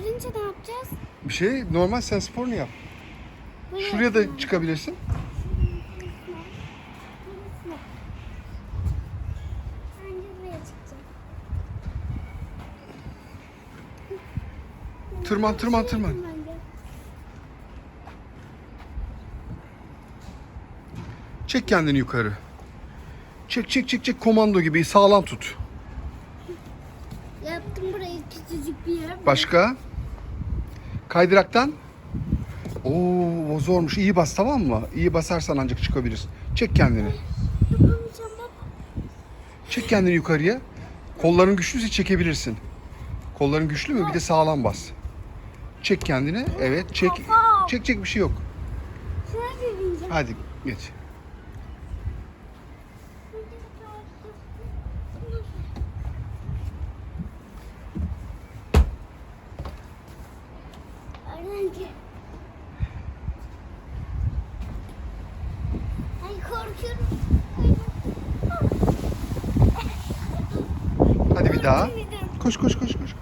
görünce ne yapacağız? Bir şey normal sen sporunu yap. Böyle Şuraya da çıkabilirsin. Buraya. Tırman tırman tırman. Bence. Çek kendini yukarı. Çek çek çek çek komando gibi sağlam tut. Küçücük bir yer. Başka? Kaydıraktan. Oo o zormuş. İyi bas tamam mı? İyi basarsan ancak çıkabilirsin. Çek kendini. Yapamayacağım baba. Çek kendini yukarıya. Kolların güçlüyse çekebilirsin. Kolların güçlü mü? Bir de sağlam bas. Çek kendini. Evet çek. Çek çek bir şey yok. Bineceğim. Hadi geç. Öğrenci. Ay korkuyorum. Hadi bir daha. Koş koş koş koş. koş.